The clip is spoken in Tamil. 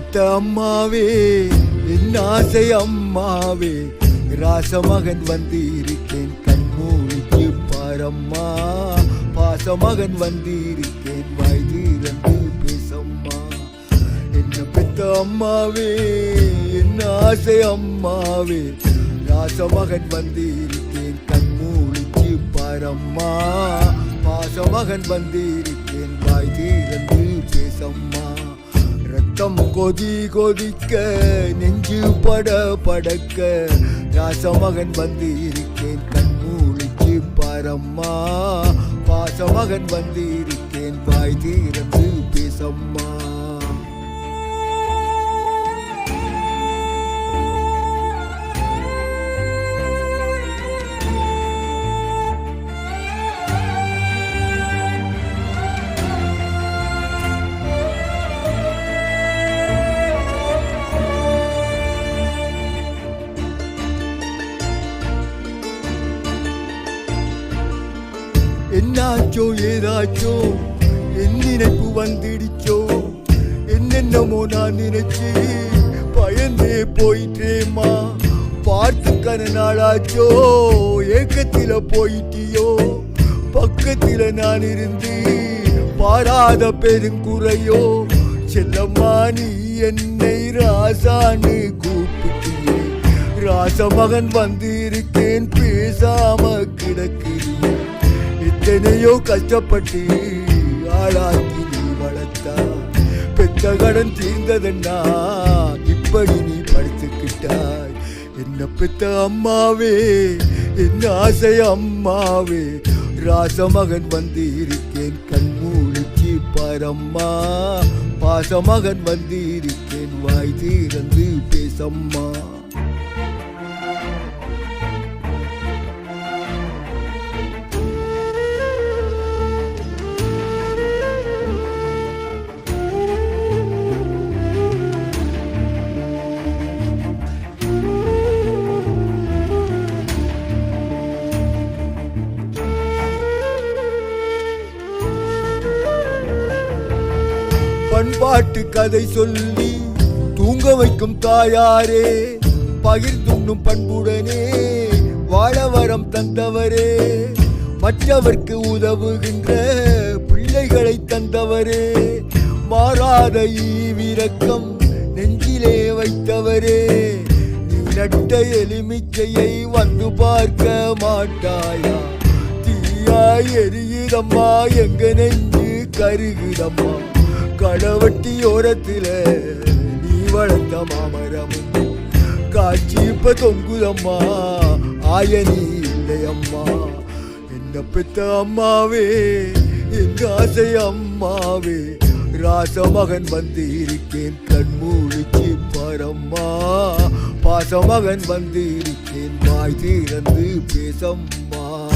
பெத்த அம்மாவே என் ஆசை அம்மாவே. ராசமகன் வந்து இருக்கேன் கண்மூழிக்கு பாரம்மா. பாசமகன் வந்து இருக்கேன் வாய் தீரந்து பேசம்மா. என்ன பெத்த அம்மாவே என் ஆசை அம்மாவே. ராசமகன் வந்து இருக்கேன் கண்மூழிக்கு பாரம்மா. பாசமகன் வந்து இருக்கேன் வாய் தீரந்து பேசம்மா. ரத்தம் கொதி கொதிக்க நெஞ்சு பட படக்க. ராசமகன் வந்து இருக்கேன் கண்மூழிக்கு பாரம்மா. பாசமகன் வந்து இருக்கேன் வாய் தீரந்து பேசம்மா. என்னாச்சோ ஏதாச்சோ என் நினைப்பு வந்துடுச்சோ என்னென்னமோ நான் நினைச்சு பயந்தே போயிட்டேம்மா பார்த்து கன நாளாச்சோ ஏக்கத்தில போயிட்டியோ பக்கத்தில நான் இருந்து பாராத பெருங்குறையோ செல்லம்மா நீ என்னை ராசான்னு கூப்பிட்டியே. ராசமகன் வந்திருக்கேன் பேசாம கிடக்கிறேன் எத்தனையோ கஷ்டப்பட்டு ஆளாக்கி நீ வளர்த்தா? பெத்த கடன் தீர்ந்ததன்னா இப்படி நீ படுத்துக்கிட்டாய். என்ன பெத்த அம்மாவே என்ன ஆசை அம்மாவே? ராசமகன் வந்து இருக்கேன் கண்மூழிக்கு பரம்மா. பாசமகன் வந்து இருக்கேன் வாய் தீரந்து பேசம்மா. பாட்டு கதை சொல்லி தூங்க வைக்கும் தாயாரே பகிர்ந்துண்ணும் பண்புடனே வாழ வரம் தந்தவரே மற்றவர்க்கு உதவுகின்ற பிள்ளைகளை தந்தவரே மாறாத ஈவிரக்கம் நெஞ்சிலே வைத்தவரே நட்ட எலுமிச்சையை வந்து பார்க்க மாட்டாயா? தீயாய் எரியுதம்மா எங்க நெஞ்சு கருகுதம்மா? களவட்டி ஓரத்துல நீ வளர்த்த மாமரமும். காட்சி இப்ப தொங்குதம்மா. ஆயனி இல்லையம்மா. என்ன பெத்த அம்மாவே எங்க ஆசை அம்மாவே. ராசமகன் வந்து இருக்கேன் கண்மூழிச்சு பரம்மா. பாசமகன் வந்து இருக்கேன் வாய் திறந்து பேசம்மா.